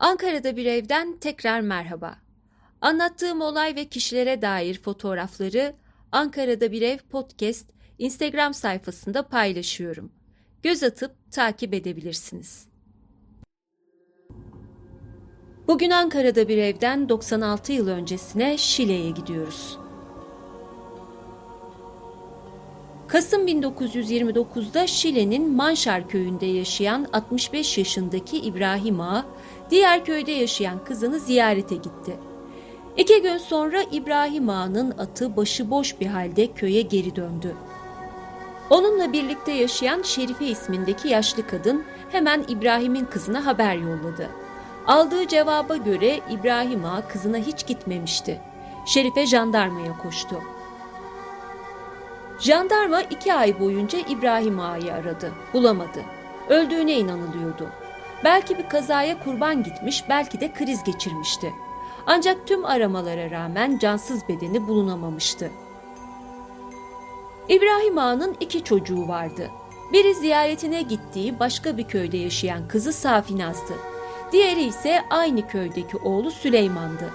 Ankara'da bir evden tekrar merhaba. Anlattığım olay ve kişilere dair fotoğrafları Ankara'da bir ev podcast Instagram sayfasında paylaşıyorum. Göz atıp takip edebilirsiniz. Bugün Ankara'da bir evden 96 yıl öncesine Şile'ye gidiyoruz. Kasım 1929'da Şile'nin Manşar köyünde yaşayan 65 yaşındaki İbrahim Ağa, diğer köyde yaşayan kızını ziyarete gitti. İki gün sonra İbrahim Ağa'nın atı başıboş bir halde köye geri döndü. Onunla birlikte yaşayan Şerife ismindeki yaşlı kadın hemen İbrahim'in kızına haber yolladı. Aldığı cevaba göre İbrahim Ağa kızına hiç gitmemişti. Şerife jandarmaya koştu. Jandarma iki ay boyunca İbrahim Ağa'yı aradı. Bulamadı. Öldüğüne inanılıyordu. Belki bir kazaya kurban gitmiş, belki de kriz geçirmişti. Ancak tüm aramalara rağmen cansız bedeni bulunamamıştı. İbrahim Ağa'nın iki çocuğu vardı. Biri ziyaretine gittiği başka bir köyde yaşayan kızı Safinaz'dı. Diğeri ise aynı köydeki oğlu Süleyman'dı.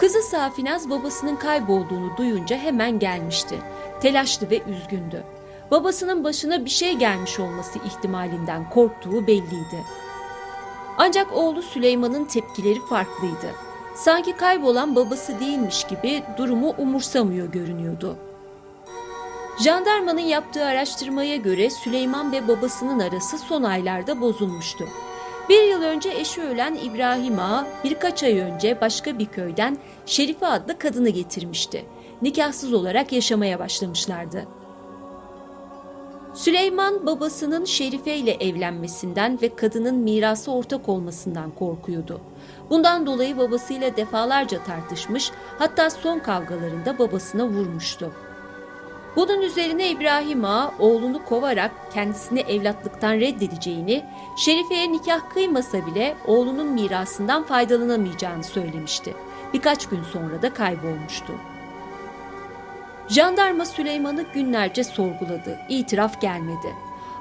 Kızı Safinaz babasının kaybolduğunu duyunca hemen gelmişti. Telaşlı ve üzgündü. Babasının başına bir şey gelmiş olması ihtimalinden korktuğu belliydi. Ancak oğlu Süleyman'ın tepkileri farklıydı. Sanki kaybolan babası değilmiş gibi durumu umursamıyor görünüyordu. Jandarmanın yaptığı araştırmaya göre Süleyman ve babasının arası son aylarda bozulmuştu. Bir yıl önce eşi ölen İbrahim Ağa birkaç ay önce başka bir köyden Şerife adlı kadını getirmişti. Nikahsız olarak yaşamaya başlamışlardı. Süleyman babasının Şerife ile evlenmesinden ve kadının mirası ortak olmasından korkuyordu. Bundan dolayı babasıyla defalarca tartışmış, hatta son kavgalarında babasına vurmuştu. Bunun üzerine İbrahim Ağa oğlunu kovarak kendisini evlatlıktan reddedeceğini, Şerife'ye nikah kıymasa bile oğlunun mirasından faydalanamayacağını söylemişti. Birkaç gün sonra da kaybolmuştu. Jandarma Süleyman'ı günlerce sorguladı, itiraf gelmedi.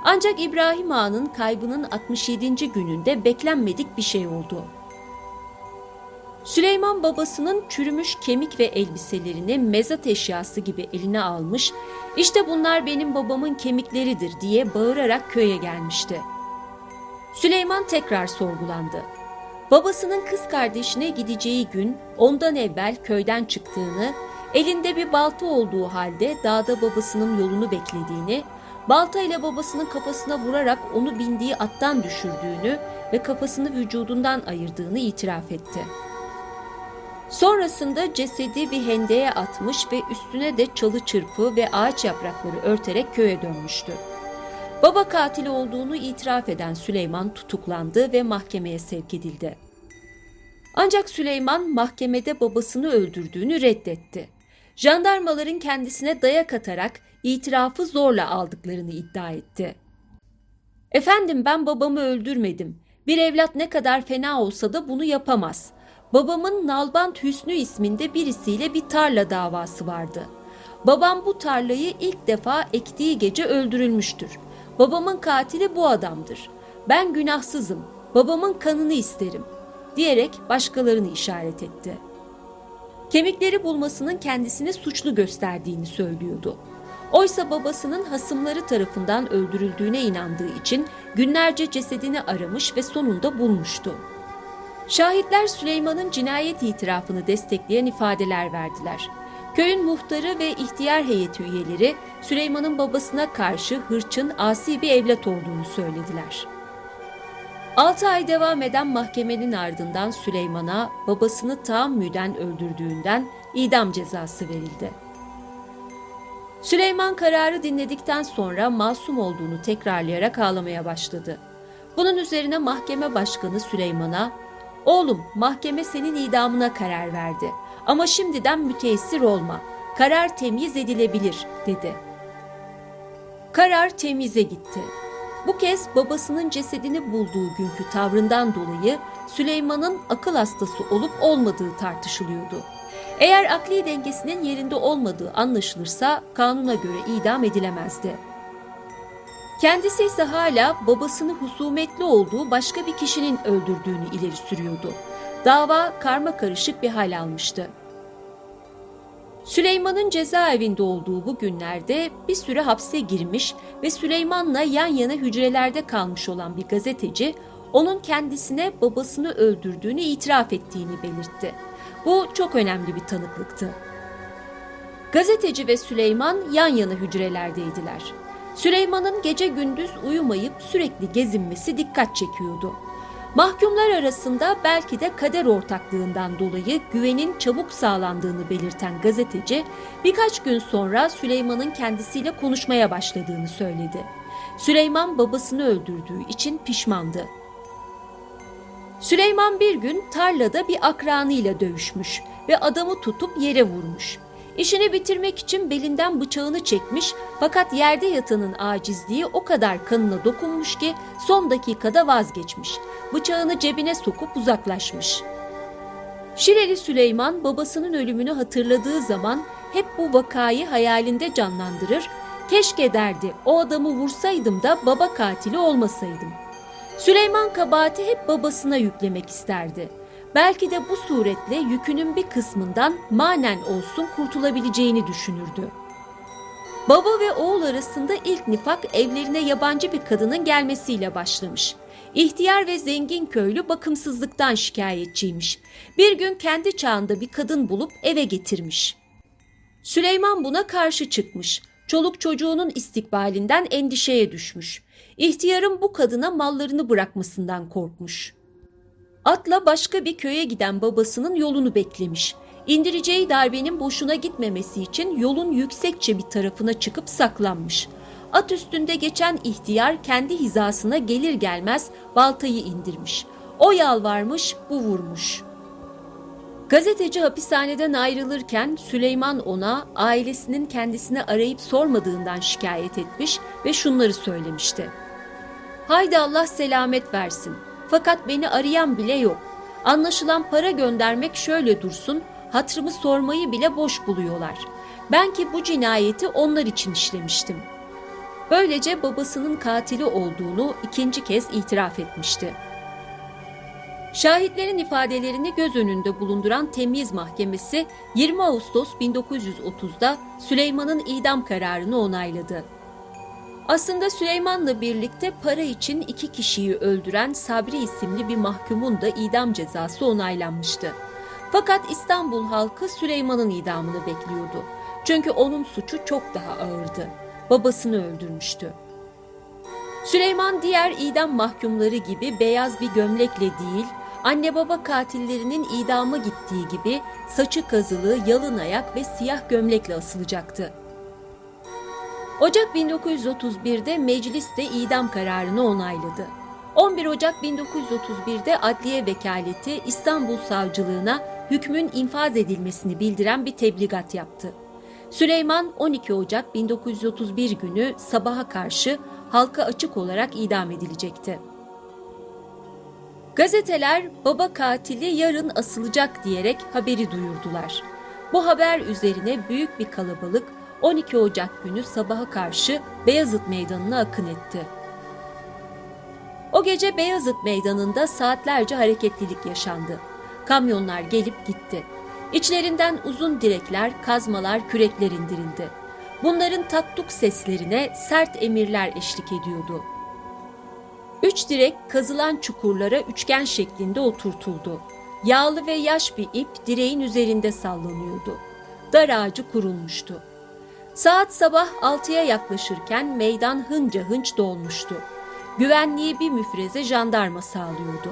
Ancak İbrahim Ağa'nın kaybının 67. gününde beklenmedik bir şey oldu. Süleyman babasının çürümüş kemik ve elbiselerini mezat eşyası gibi eline almış, işte bunlar benim babamın kemikleridir diye bağırarak köye gelmişti. Süleyman tekrar sorgulandı. Babasının kız kardeşine gideceği gün ondan evvel köyden çıktığını, elinde bir balta olduğu halde dağda babasının yolunu beklediğini, balta ile babasının kafasına vurarak onu bindiği attan düşürdüğünü ve kafasını vücudundan ayırdığını itiraf etti. Sonrasında cesedi bir hendeye atmış ve üstüne de çalı çırpı ve ağaç yaprakları örterek köye dönmüştü. Baba katili olduğunu itiraf eden Süleyman tutuklandı ve mahkemeye sevk edildi. Ancak Süleyman mahkemede babasını öldürdüğünü reddetti. Jandarmaların kendisine dayak atarak itirafı zorla aldıklarını iddia etti. Efendim ben babamı öldürmedim. Bir evlat ne kadar fena olsa da bunu yapamaz. Babamın Nalbant Hüsnü isminde birisiyle bir tarla davası vardı. Babam bu tarlayı ilk defa ektiği gece öldürülmüştür. Babamın katili bu adamdır. Ben günahsızım. Babamın kanını isterim." diyerek başkalarını işaret etti. Kemikleri bulmasının kendisini suçlu gösterdiğini söylüyordu. Oysa babasının hasımları tarafından öldürüldüğüne inandığı için günlerce cesedini aramış ve sonunda bulmuştu. Şahitler Süleyman'ın cinayet itirafını destekleyen ifadeler verdiler. Köyün muhtarı ve ihtiyar heyeti üyeleri Süleyman'ın babasına karşı hırçın, asi bir evlat olduğunu söylediler. 6 ay devam eden mahkemenin ardından Süleyman'a babasını tahammüden öldürdüğünden idam cezası verildi. Süleyman kararı dinledikten sonra masum olduğunu tekrarlayarak ağlamaya başladı. Bunun üzerine mahkeme başkanı Süleyman'a Oğlum mahkeme senin idamına karar verdi. Ama şimdiden müteessir olma. Karar temyiz edilebilir dedi. Karar temyize gitti. Bu kez babasının cesedini bulduğu günkü tavrından dolayı Süleyman'ın akıl hastası olup olmadığı tartışılıyordu. Eğer akli dengesinin yerinde olmadığı anlaşılırsa kanuna göre idam edilemezdi. Kendisi ise hala babasını husumetli olduğu başka bir kişinin öldürdüğünü ileri sürüyordu. Dava karma karışık bir hal almıştı. Süleyman'ın cezaevinde olduğu bu günlerde bir süre hapse girmiş ve Süleyman'la yan yana hücrelerde kalmış olan bir gazeteci onun kendisine babasını öldürdüğünü itiraf ettiğini belirtti. Bu çok önemli bir tanıklıktı. Gazeteci ve Süleyman yan yana hücrelerdeydiler. Süleyman'ın gece gündüz uyumayıp sürekli gezinmesi dikkat çekiyordu. Mahkumlar arasında belki de kader ortaklığından dolayı güvenin çabuk sağlandığını belirten gazeteci birkaç gün sonra Süleyman'ın kendisiyle konuşmaya başladığını söyledi. Süleyman babasını öldürdüğü için pişmandı. Süleyman bir gün tarlada bir akranıyla dövüşmüş ve adamı tutup yere vurmuş. İşini bitirmek için belinden bıçağını çekmiş fakat yerde yatanın acizliği o kadar kanına dokunmuş ki son dakikada vazgeçmiş. Bıçağını cebine sokup uzaklaşmış. Şireli Süleyman babasının ölümünü hatırladığı zaman hep bu vakayı hayalinde canlandırır, keşke derdi o adamı vursaydım da baba katili olmasaydım. Süleyman kabahati hep babasına yüklemek isterdi. Belki de bu suretle yükünün bir kısmından manen olsun kurtulabileceğini düşünürdü. Baba ve oğul arasında ilk nifak evlerine yabancı bir kadının gelmesiyle başlamış. İhtiyar ve zengin köylü bakımsızlıktan şikayetçiymiş. Bir gün kendi çağında bir kadın bulup eve getirmiş. Süleyman buna karşı çıkmış. Çoluk çocuğunun istikbalinden endişeye düşmüş. İhtiyarın bu kadına mallarını bırakmasından korkmuş. Atla başka bir köye giden babasının yolunu beklemiş. İndireceği darbenin boşuna gitmemesi için yolun yüksekçe bir tarafına çıkıp saklanmış. At üstünde geçen ihtiyar kendi hizasına gelir gelmez baltayı indirmiş. O yalvarmış, bu vurmuş. Gazeteci hapishaneden ayrılırken Süleyman ona ailesinin kendisini arayıp sormadığından şikayet etmiş ve şunları söylemişti. Haydi Allah selamet versin. Fakat beni arayan bile yok. Anlaşılan para göndermek şöyle dursun, hatrımı sormayı bile boş buluyorlar. Ben ki bu cinayeti onlar için işlemiştim. Böylece babasının katili olduğunu ikinci kez itiraf etmişti. Şahitlerin ifadelerini göz önünde bulunduran Temyiz Mahkemesi 20 Ağustos 1930'da Süleyman'ın idam kararını onayladı. Aslında Süleyman'la birlikte para için iki kişiyi öldüren Sabri isimli bir mahkumun da idam cezası onaylanmıştı. Fakat İstanbul halkı Süleyman'ın idamını bekliyordu. Çünkü onun suçu çok daha ağırdı. Babasını öldürmüştü. Süleyman diğer idam mahkumları gibi beyaz bir gömlekle değil, anne baba katillerinin idama gittiği gibi saçı kazılı, yalın ayak ve siyah gömlekle asılacaktı. Ocak 1931'de meclis de idam kararını onayladı. 11 Ocak 1931'de adliye vekaleti İstanbul Savcılığına hükmün infaz edilmesini bildiren bir tebligat yaptı. Süleyman 12 Ocak 1931 günü sabaha karşı halka açık olarak idam edilecekti. Gazeteler baba katili yarın asılacak diyerek haberi duyurdular. Bu haber üzerine büyük bir kalabalık 12 Ocak günü sabaha karşı Beyazıt Meydanı'na akın etti. O gece Beyazıt Meydanı'nda saatlerce hareketlilik yaşandı. Kamyonlar gelip gitti. İçlerinden uzun direkler, kazmalar, kürekler indirildi. Bunların taktuk seslerine sert emirler eşlik ediyordu. Üç direk kazılan çukurlara üçgen şeklinde oturtuldu. Yağlı ve yaş bir ip direğin üzerinde sallanıyordu. Dar ağacı kurulmuştu. Saat sabah 6'ya yaklaşırken meydan hınca hınç dolmuştu. Güvenliği bir müfreze jandarma sağlıyordu.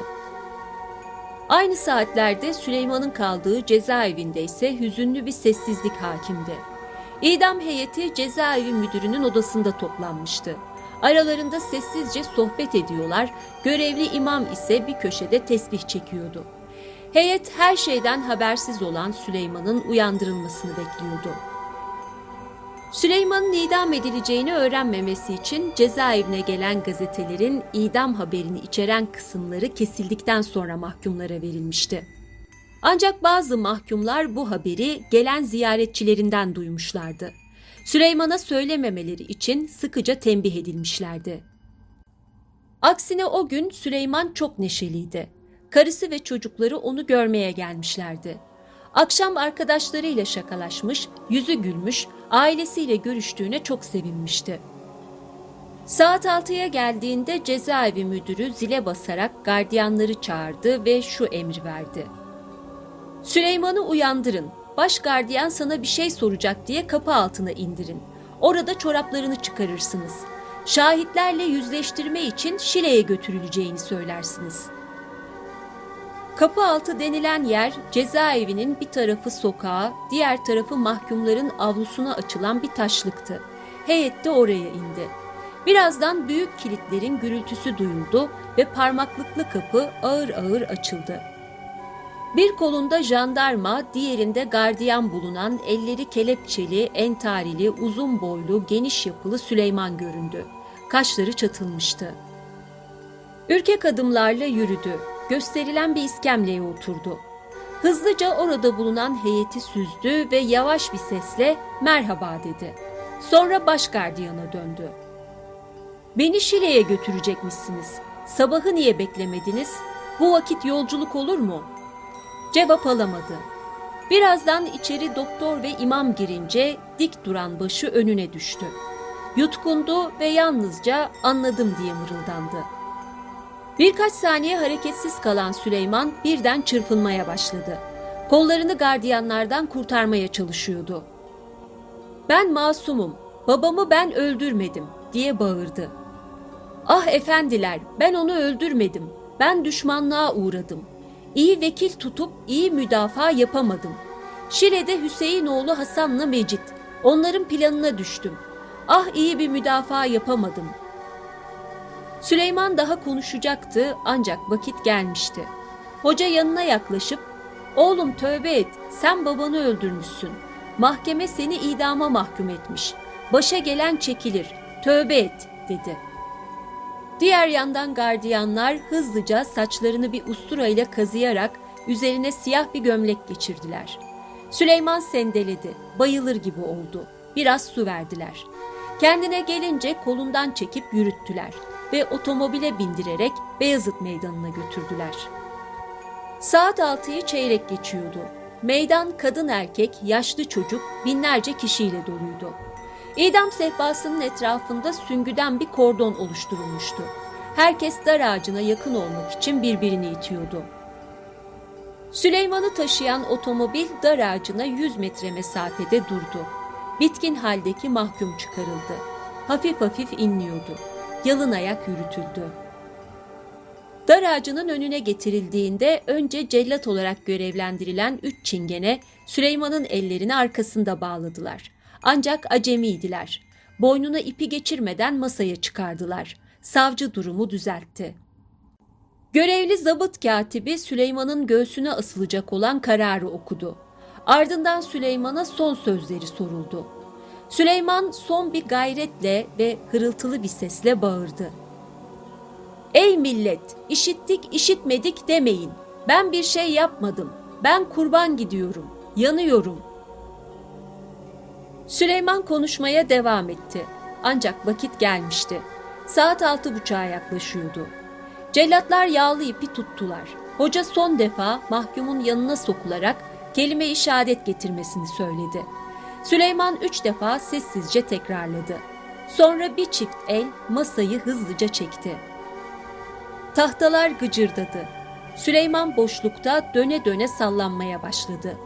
Aynı saatlerde Süleyman'ın kaldığı cezaevinde ise hüzünlü bir sessizlik hakimdi. İdam heyeti cezaevi müdürünün odasında toplanmıştı. Aralarında sessizce sohbet ediyorlar, görevli imam ise bir köşede tesbih çekiyordu. Heyet her şeyden habersiz olan Süleyman'ın uyandırılmasını bekliyordu. Süleyman'ın idam edileceğini öğrenmemesi için cezaevine gelen gazetelerin idam haberini içeren kısımları kesildikten sonra mahkumlara verilmişti. Ancak bazı mahkumlar bu haberi gelen ziyaretçilerinden duymuşlardı. Süleyman'a söylememeleri için sıkıca tembih edilmişlerdi. Aksine o gün Süleyman çok neşeliydi. Karısı ve çocukları onu görmeye gelmişlerdi. Akşam arkadaşlarıyla şakalaşmış, yüzü gülmüş, ailesiyle görüştüğüne çok sevinmişti. Saat 6'ya geldiğinde cezaevi müdürü zile basarak gardiyanları çağırdı ve şu emri verdi. Süleyman'ı uyandırın. Baş gardiyan sana bir şey soracak diye kapı altına indirin. Orada çoraplarını çıkarırsınız. Şahitlerle yüzleştirme için Şile'ye götürüleceğini söylersiniz. Kapı altı denilen yer cezaevinin bir tarafı sokağa, diğer tarafı mahkumların avlusuna açılan bir taşlıktı. Heyet de oraya indi. Birazdan büyük kilitlerin gürültüsü duyuldu ve parmaklıklı kapı ağır ağır açıldı. Bir kolunda jandarma, diğerinde gardiyan bulunan elleri kelepçeli, entarili, uzun boylu, geniş yapılı Süleyman göründü. Kaşları çatılmıştı. Ürkek adımlarla yürüdü. Gösterilen bir iskemleye oturdu. Hızlıca orada bulunan heyeti süzdü ve yavaş bir sesle merhaba dedi. Sonra baş gardiyana döndü. Beni Şile'ye götürecekmişsiniz. Sabahı niye beklemediniz? Bu vakit yolculuk olur mu?'' Cevap alamadı. Birazdan içeri doktor ve imam girince dik duran başı önüne düştü. Yutkundu ve yalnızca anladım diye mırıldandı. Birkaç saniye hareketsiz kalan Süleyman birden çırpınmaya başladı. Kollarını gardiyanlardan kurtarmaya çalışıyordu. Ben masumum, babamı ben öldürmedim diye bağırdı. Ah efendiler, ben onu öldürmedim. Ben düşmanlığa uğradım.'' İyi vekil tutup iyi müdafaa yapamadım. Şile'de Hüseyinoğlu Hasan'la Mecit. Onların planına düştüm. Ah iyi bir müdafaa yapamadım. Süleyman daha konuşacaktı ancak vakit gelmişti. Hoca yanına yaklaşıp "Oğlum tövbe et. Sen babanı öldürmüşsün. Mahkeme seni idama mahkum etmiş. Başa gelen çekilir. Tövbe et." dedi. Diğer yandan gardiyanlar hızlıca saçlarını bir ustura ile kazıyarak üzerine siyah bir gömlek geçirdiler. Süleyman sendeledi, bayılır gibi oldu. Biraz su verdiler. Kendine gelince kolundan çekip yürüttüler ve otomobile bindirerek Beyazıt Meydanı'na götürdüler. Saat altıyı çeyrek geçiyordu. Meydan kadın erkek, yaşlı çocuk binlerce kişiyle doluydu. İdam sehpasının etrafında süngüden bir kordon oluşturulmuştu. Herkes dar ağacına yakın olmak için birbirini itiyordu. Süleyman'ı taşıyan otomobil dar ağacına 100 metre mesafede durdu. Bitkin haldeki mahkum çıkarıldı. Hafif hafif inliyordu. Yalın ayak yürütüldü. Dar ağacının önüne getirildiğinde önce cellat olarak görevlendirilen üç çingene Süleyman'ın ellerini arkasında bağladılar. Ancak acemiydiler. Boynuna ipi geçirmeden masaya çıkardılar. Savcı durumu düzeltti. Görevli zabıt katibi Süleyman'ın göğsüne asılacak olan kararı okudu. Ardından Süleyman'a son sözleri soruldu. Süleyman son bir gayretle ve hırıltılı bir sesle bağırdı. Ey millet, işittik işitmedik demeyin. Ben bir şey yapmadım. Ben kurban gidiyorum. Yanıyorum. Süleyman konuşmaya devam etti. Ancak vakit gelmişti. Saat altı buçuğa yaklaşıyordu. Cellatlar yağlı ipi tuttular. Hoca son defa mahkumun yanına sokularak kelime-i şehadet getirmesini söyledi. Süleyman üç defa sessizce tekrarladı. Sonra bir çift el masayı hızlıca çekti. Tahtalar gıcırdadı. Süleyman boşlukta döne döne sallanmaya başladı.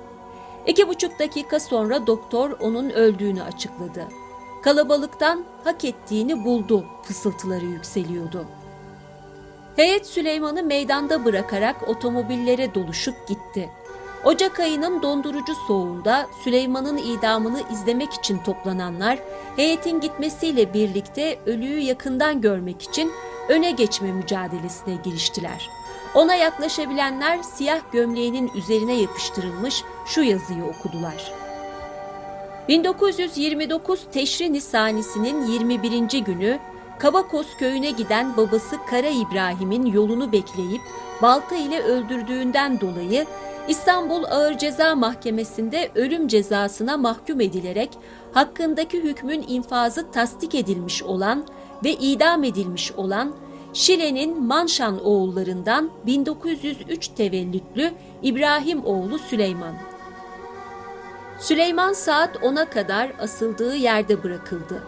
İki buçuk dakika sonra doktor onun öldüğünü açıkladı. Kalabalıktan hak ettiğini buldu fısıltıları yükseliyordu. Heyet Süleyman'ı meydanda bırakarak otomobillere doluşup gitti. Ocak ayının dondurucu soğuğunda Süleyman'ın idamını izlemek için toplananlar heyetin gitmesiyle birlikte ölüyü yakından görmek için öne geçme mücadelesine giriştiler. Ona yaklaşabilenler siyah gömleğinin üzerine yapıştırılmış şu yazıyı okudular. 1929 Teşri Nisanisi'nin 21. günü Kabakos köyüne giden babası Kara İbrahim'in yolunu bekleyip balta ile öldürdüğünden dolayı İstanbul Ağır Ceza Mahkemesi'nde ölüm cezasına mahkum edilerek hakkındaki hükmün infazı tasdik edilmiş olan ve idam edilmiş olan Şile'nin Manşan oğullarından 1903 tevellütlü İbrahim oğlu Süleyman. Süleyman saat 10'a kadar asıldığı yerde bırakıldı.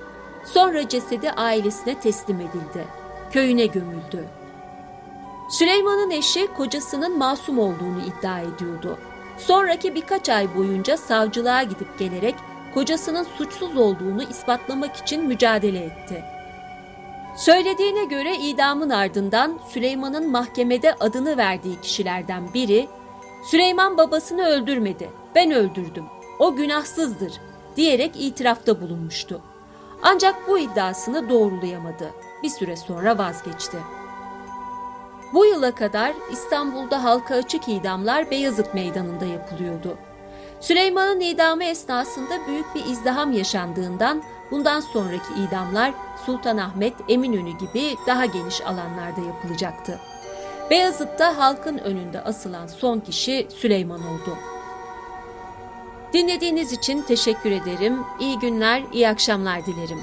Sonra cesedi ailesine teslim edildi. Köyüne gömüldü. Süleyman'ın eşi kocasının masum olduğunu iddia ediyordu. Sonraki birkaç ay boyunca savcılığa gidip gelerek kocasının suçsuz olduğunu ispatlamak için mücadele etti. Söylediğine göre idamın ardından Süleyman'ın mahkemede adını verdiği kişilerden biri, Süleyman babasını öldürmedi, ben öldürdüm, o günahsızdır diyerek itirafta bulunmuştu. Ancak bu iddiasını doğrulayamadı. Bir süre sonra vazgeçti. Bu yıla kadar İstanbul'da halka açık idamlar Beyazıt Meydanı'nda yapılıyordu. Süleyman'ın idamı esnasında büyük bir izdiham yaşandığından bundan sonraki idamlar Sultanahmet, Eminönü gibi daha geniş alanlarda yapılacaktı. Beyazıt'ta halkın önünde asılan son kişi Süleyman oldu. Dinlediğiniz için teşekkür ederim. İyi günler, iyi akşamlar dilerim.